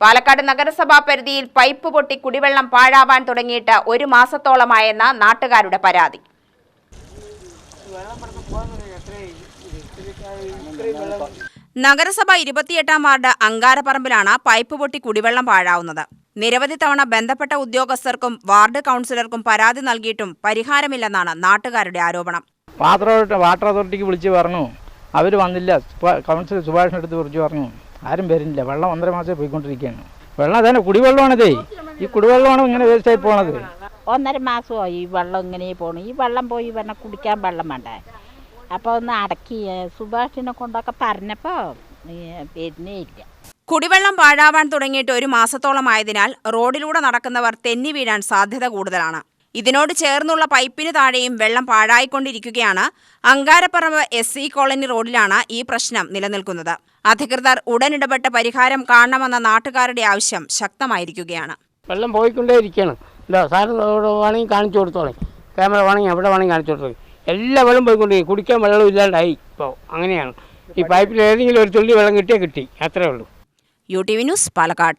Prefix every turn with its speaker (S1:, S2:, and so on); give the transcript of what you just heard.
S1: പാലക്കാട് നഗരസഭാ പരിധിയിൽ പൈപ്പ് പൊട്ടി കുടിവെള്ളം പാഴാവാൻ തുടങ്ങിയിട്ട് ഒരു മാസത്തോളമായെന്ന നാട്ടുകാരുടെ പരാതി. നഗരസഭ ഇരുപത്തിയെട്ടാം വാർഡ് അങ്കാരപ്പറമ്പിലാണ് പൈപ്പ് പൊട്ടി കുടിവെള്ളം പാഴാവുന്നത്. നിരവധി തവണ ബന്ധപ്പെട്ട ഉദ്യോഗസ്ഥർക്കും വാർഡ് കൗൺസിലർക്കും പരാതി നൽകിയിട്ടും പരിഹാരമില്ലെന്നാണ് നാട്ടുകാരുടെ ആരോപണം.
S2: വാട്ടർ വാട്ടർ അതോറിറ്റിക്ക് വിളിച്ചു പറഞ്ഞു. അവർ വന്നില്ല. കൗൺസിലർ അടുത്ത് വിളിച്ച് പറഞ്ഞു. ആരും വരുന്നില്ല വെള്ളം ഒന്നര മാസമേ പോയിക്കൊണ്ടിരിക്കുകയാണ്. വെള്ളം അതന്നെ കുടിവെള്ളമാണിതേ. ഈ കുടിവെള്ളമാണ് ഇങ്ങനെ വേസ്റ്റ് ആയി പോണത്.
S3: ഒന്നര മാസമായി ഈ വെള്ളം ഇങ്ങനെ പോണു. ഈ വെള്ളം പോയി പറഞ്ഞാൽ കുടിക്കാൻ വെള്ളം വേണ്ട? അപ്പോൾ ഒന്ന് അടക്കി സുഭാഷിനെ കൊണ്ടൊക്കെ പറഞ്ഞപ്പോൾ വരുന്നേ ഇല്ല.
S1: കുടിവെള്ളം പാഴാവാൻ തുടങ്ങിയിട്ട് ഒരു മാസത്തോളമായതിനാൽ റോഡിലൂടെ നടക്കുന്നവർ തെന്നി വീഴാൻ സാധ്യത കൂടുതലാണ്. ഇതിനോട് ചേർന്നുള്ള പൈപ്പിന് താഴെയും വെള്ളം പാഴായിക്കൊണ്ടിരിക്കുകയാണ്. അങ്കാരപ്പറമ്പ് എസ് സി കോളനി റോഡിലാണ് ഈ പ്രശ്നം നിലനിൽക്കുന്നത്. അധികൃതർ ഉടൻ ഇടപെട്ട് പരിഹാരം കാണണമെന്ന നാട്ടുകാരുടെ ആവശ്യം ശക്തമായിരിക്കുകയാണ്.
S4: വെള്ളം പോയിക്കൊണ്ടേ ഇരിക്കുകയാണ് എന്താ സാർ വേണമെങ്കിൽ കാണിച്ചു കൊടുത്തോളെ. ക്യാമറ വേണമെങ്കിൽ എവിടെ വേണമെങ്കിൽ കാണിച്ചു കൊടുത്തോളെ. എല്ലാ വെള്ളം പോയിക്കൊണ്ടേ കുടിക്കാൻ വെള്ളം ഇല്ലാണ്ടായി. ഇപ്പോൾ അങ്ങനെയാണ്. ഈ പൈപ്പിൽ ഏതെങ്കിലും ഒരു തുള്ളി വെള്ളം കിട്ടിയാൽ കിട്ടി. അത്രേ ഉള്ളൂ.
S1: U T V news Palakkad.